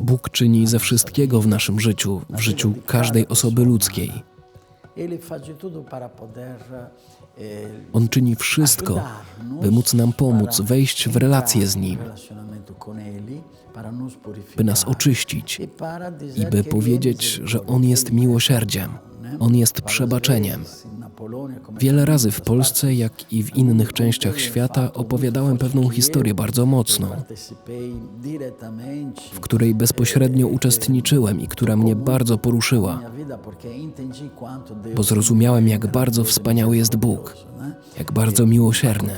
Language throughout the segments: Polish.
Bóg czyni ze wszystkiego w naszym życiu, w życiu każdej osoby ludzkiej. Eh, On czyni wszystko, by móc nam pomóc wejść w relacje z Nim, by nas oczyścić e i by powiedzieć, że On jest miłosierdziem, On jest przebaczeniem. Wiele razy w Polsce, jak i w innych częściach świata opowiadałem pewną historię bardzo mocną, w której bezpośrednio uczestniczyłem i która mnie bardzo poruszyła, bo zrozumiałem, jak bardzo wspaniały jest Bóg, jak bardzo miłosierny.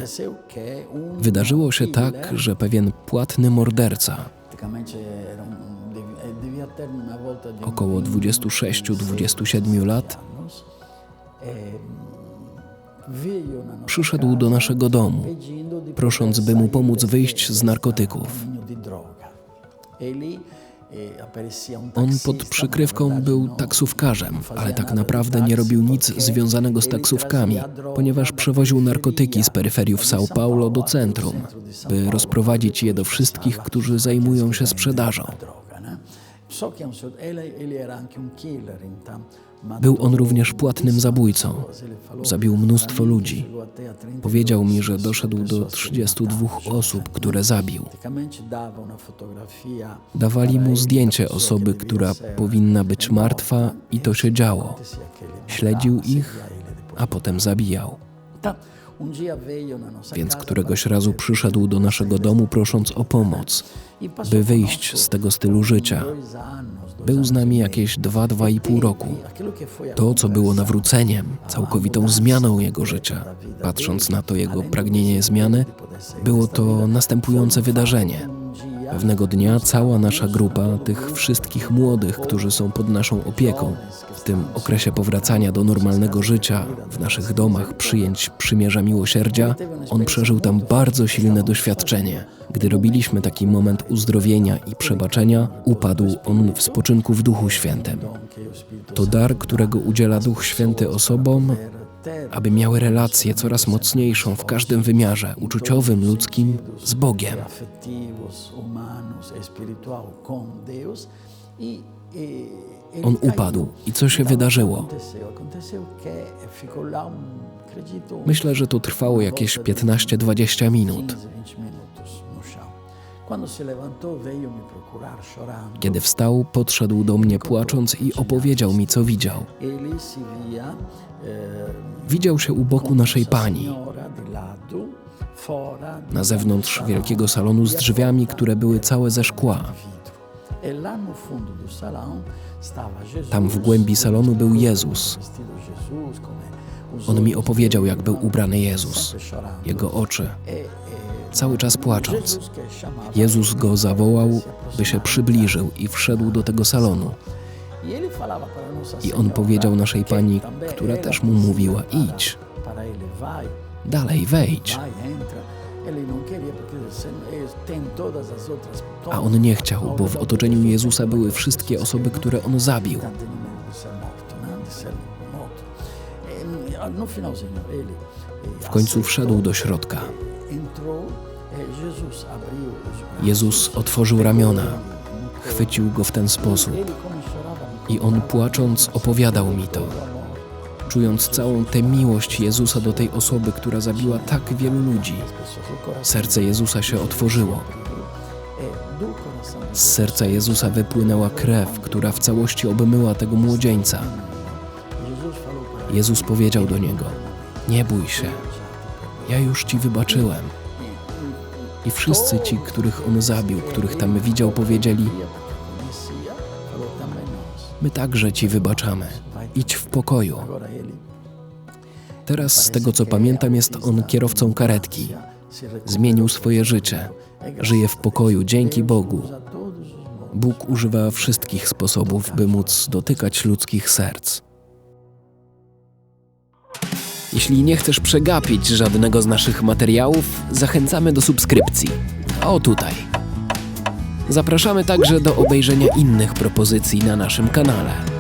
Wydarzyło się tak, że pewien płatny morderca, około 26-27 lat, przyszedł do naszego domu, prosząc, by mu pomóc wyjść z narkotyków. On pod przykrywką był taksówkarzem, ale tak naprawdę nie robił nic związanego z taksówkami, ponieważ przewoził narkotyki z peryferiów São Paulo do centrum, by rozprowadzić je do wszystkich, którzy zajmują się sprzedażą. Był on również płatnym zabójcą. Zabił mnóstwo "Para mim, ludzi. chegou até a 32 Powiedział mi, że doszedł do que ele 32 matava, osób, które zabił. Dawali mu zdjęcie osoby, która powinna być martwa i to się działo. Śledził ich, a potem zabijał. Więc któregoś razu przyszedł do naszego domu prosząc o pomoc, by wyjść z tego stylu życia. Był z nami meio. jakieś 2-2,5 roku. E aquilo que foi a To, co było nawróceniem, całkowitą zmianą jego życia, patrząc na to jego pragnienie zmiany, było to następujące wydarzenie. Pewnego dnia cała nasza grupa, tych wszystkich młodych, którzy są pod naszą opieką, w tym okresie powracania do normalnego życia, w naszych domach, przyjęć przymierza miłosierdzia, on przeżył tam bardzo silne doświadczenie. Gdy robiliśmy taki moment uzdrowienia i przebaczenia, upadł on w spoczynku w Duchu Świętym. To dar, którego udziela Duch Święty osobom, aby miały relację coraz mocniejszą w każdym wymiarze uczuciowym, ludzkim z Bogiem. On upadł i co się wydarzyło? Myślę, że to trwało jakieś 15-20 minut. Kiedy wstał, podszedł do mnie płacząc i opowiedział mi, co widział. Ele se via eh, Widział się u boku naszej pani, na zewnątrz wielkiego salonu z drzwiami, które były całe ze szkła. E no. Tam w głębi salonu był Jezus. On mi opowiedział, jak był ubrany Jezus, jego oczy, E, e, cały czas płacząc. Jezus go zawołał, by się przybliżył i wszedł do tego salonu. I on powiedział naszej pani, która też mu mówiła, idź, dalej wejdź. A on nie chciał, bo w otoczeniu Jezusa były wszystkie osoby, które on zabił. W końcu wszedł do środka. Jezus otworzył ramiona, chwycił go w ten sposób i on płacząc opowiadał mi to. Czując całą tę miłość Jezusa do tej osoby, która zabiła tak wielu ludzi, serce Jezusa się otworzyło. Z serca Jezusa wypłynęła krew, która w całości obmyła tego młodzieńca. Jezus powiedział do niego: Nie bój się, ja już ci wybaczyłem. I wszyscy ci, których on zabił, których tam widział, powiedzieli. My także ci wybaczamy. Idź w pokoju. Teraz, z tego co pamiętam, jest on kierowcą karetki. Zmienił swoje życie. Żyje w pokoju dzięki Bogu. Bóg używa wszystkich sposobów, by móc dotykać ludzkich serc. Jeśli nie chcesz przegapić żadnego z naszych materiałów, zachęcamy do subskrypcji. O tutaj. Zapraszamy także do obejrzenia innych propozycji na naszym kanale.